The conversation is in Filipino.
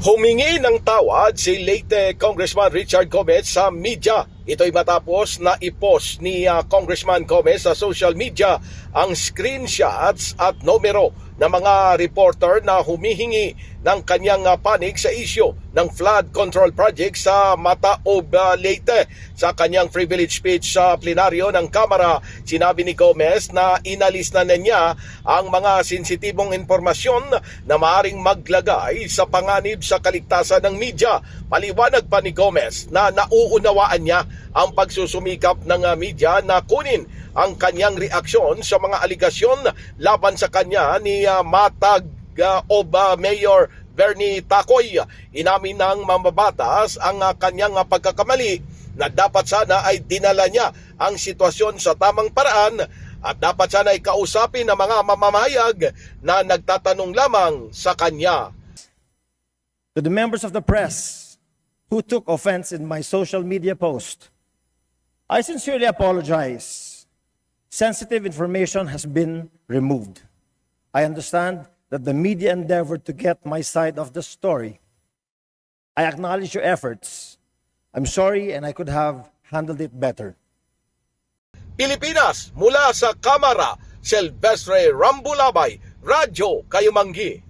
Humingi ng tawad si late Congressman Richard Gomez sa media. Ito'y matapos na ipost ni ah, Congressman Gomez sa social media ang screenshots at numero ng mga reporter na humihingi ng kanyang ah, panig sa isyo ng flood control project sa Mataob Leyte. Sa kanyang privilege speech sa plenaryo ng Kamara, sinabi ni Gomez na inalis na niya ang mga sensitibong informasyon na maaring maglagay sa panganib sa kaligtasan ng media. Paliwanag pa ni Gomez na nauunawaan niya ang pagsusumikap ng uh, media na kunin ang kanyang reaksyon sa mga aligasyon laban sa kanya ni uh, Matag uh, Oba Mayor Bernie Takoy. Inamin ng mamabatas ang uh, kanyang pagkakamali na dapat sana ay dinala niya ang sitwasyon sa tamang paraan at dapat sana ay kausapin ng mga mamamahayag na nagtatanong lamang sa kanya. To the members of the press who took offense in my social media post, I sincerely apologize. Sensitive information has been removed. I understand that the media endeavored to get my side of the story. I acknowledge your efforts. I'm sorry and I could have handled it better. Pilipinas mula sa Kamara, Silvestre Rambulabay, Radyo Kayumanggi.